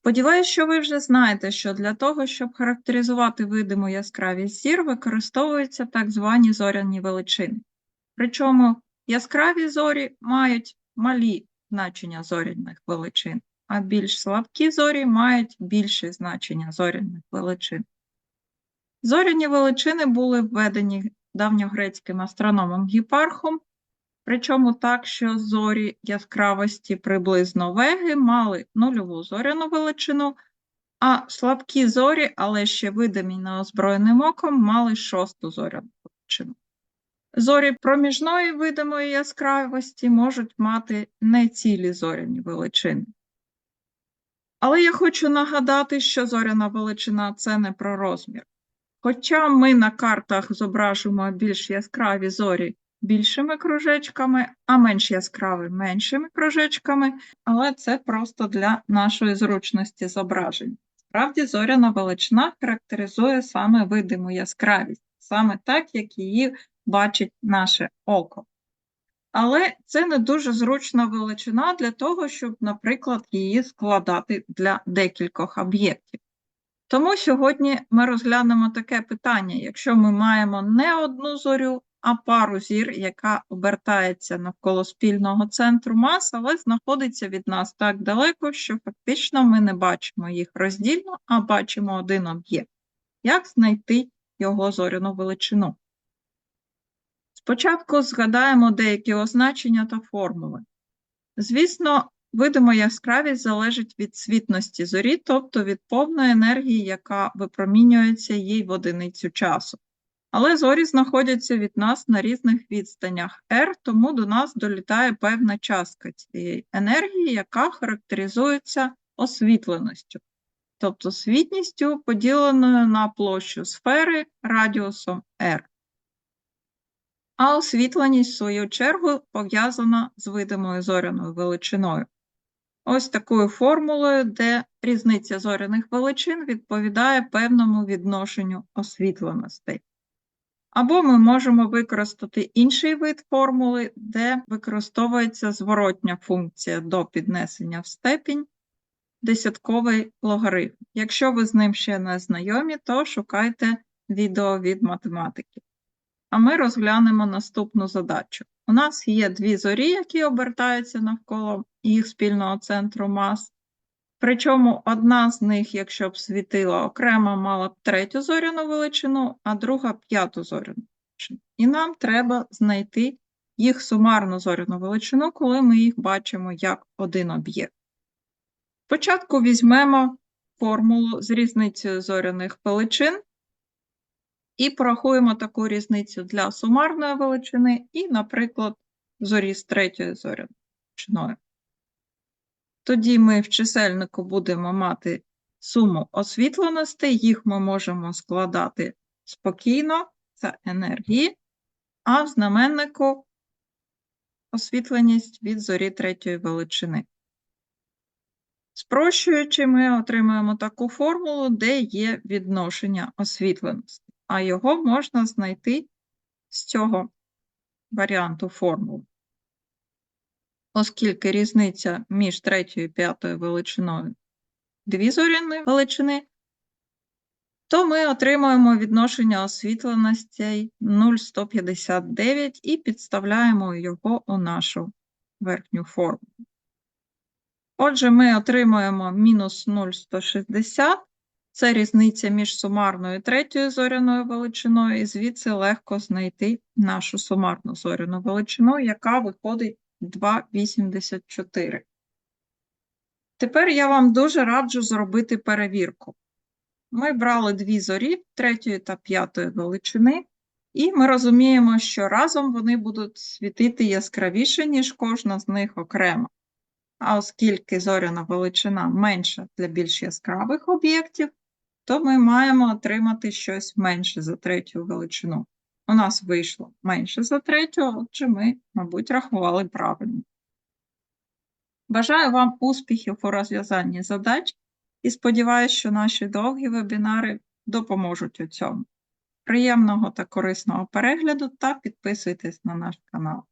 Сподіваюсь, що ви вже знаєте, що для того, щоб характеризувати видиму яскравість зір, використовуються так звані зоряні величини. Причому яскраві зорі мають малі значення зоряних величин, а більш слабкі зорі мають більше значення зоряних величин. Зоряні величини були введені давньогрецьким астрономом Гіпархом, причому так, що зорі яскравості приблизно веги мали нульову зоряну величину, а слабкі зорі, але ще видимі неозброєним оком, мали шосту зоряну величину. Зорі проміжної видимої яскравості можуть мати нецілі зоряні величини. Але я хочу нагадати, що зоряна величина це не про розмір. Хоча ми на картах зображуємо більш яскраві зорі більшими кружечками, а менш яскраві меншими кружечками, але це просто для нашої зручності зображень. Справді, зоряна величина характеризує саме видиму яскравість, саме так, як її бачить наше око. Але це не дуже зручна величина для того, щоб, наприклад, її складати для декількох об'єктів. Тому сьогодні ми розглянемо таке питання: якщо ми маємо не одну зорю, а пару зір, яка обертається навколо спільного центру мас, але знаходиться від нас так далеко, що фактично ми не бачимо їх роздільно, а бачимо один об'єкт. Як знайти його зоряну величину? Спочатку згадаємо деякі означення та формули. Звісно, видима яскравість залежить від світності зорі, тобто від повної енергії, яка випромінюється їй в одиницю часу. Але зорі знаходяться від нас на різних відстанях R, тому до нас долітає певна частка цієї енергії, яка характеризується освітленістю, тобто світністю, поділеною на площу сфери радіусом R. А освітленість, в свою чергу, пов'язана з видимою зоряною величиною. Ось такою формулою, де різниця зоряних величин відповідає певному відношенню освітленостей. Або ми можемо використати інший вид формули, де використовується зворотня функція до піднесення в степінь, десятковий логарифм. Якщо ви з ним ще не знайомі, то шукайте відео від математики. А ми розглянемо наступну задачу. У нас є дві зорі, які обертаються навколо їх спільного центру мас. Причому одна з них, якщо б світила окремо, мала б третю зоряну величину, а друга п'яту зоряну величину. І нам треба знайти їх сумарну зоряну величину, коли ми їх бачимо як один об'єкт. Спочатку візьмемо формулу з різницею зоряних величин і порахуємо таку різницю для сумарної величини і, наприклад, зорі з третьою зоряною величиною. Тоді ми в чисельнику будемо мати суму освітленостей, їх ми можемо складати спокійно, це енергії, а в знаменнику освітленість від зорі третьої величини. Спрощуючи, ми отримуємо таку формулу, де є відношення освітленості, а його можна знайти з цього варіанту формули оскільки різниця між третьою і п'ятою величиною дві зоряні величини, то ми отримуємо відношення освітленостей 0,159 і підставляємо його у нашу верхню форму. Отже, ми отримуємо мінус 0,160. Це різниця між сумарною і третьою зоряною величиною, і звідси легко знайти нашу сумарну зоряну величину, яка виходить 2,84. Тепер я вам дуже раджу зробити перевірку. Ми брали дві зорі третьої та п'ятої величини, і ми розуміємо, що разом вони будуть світити яскравіше, ніж кожна з них окремо. А оскільки зоряна величина менша для більш яскравих об'єктів, то ми маємо отримати щось менше за третю величину. У нас вийшло менше за третю, отже, ми, мабуть, рахували правильно. Бажаю вам успіхів у розв'язанні задач і сподіваюся, що наші довгі вебінари допоможуть у цьому. Приємного та корисного перегляду та підписуйтесь на наш канал.